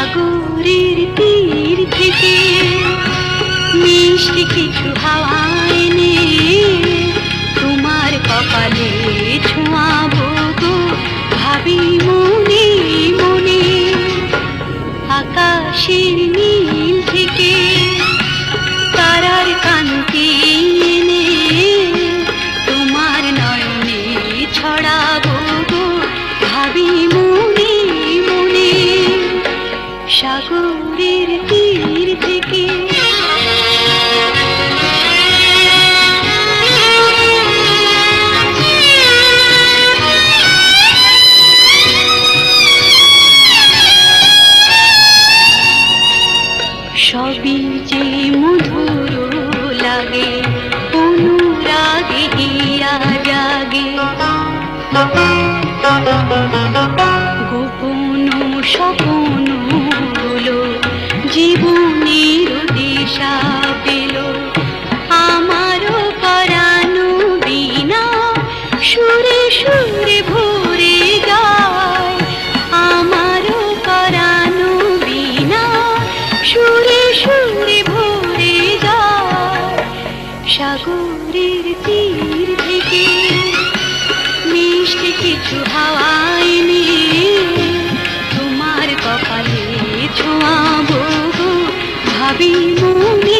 সাগরের তীর থেকে মিষ্টি কিছু হাওয়া এনে তোমার কপালে সবই যে মধুর লাগে অনুরাগে জাগে। গোপন স্বপন সুরে ভরে যায়। সাগরের তীর থেকে মিষ্টি কিছু হাওয়ায় নিয়ে তোমার কপালে ছোঁয়াবো ভাবি মনে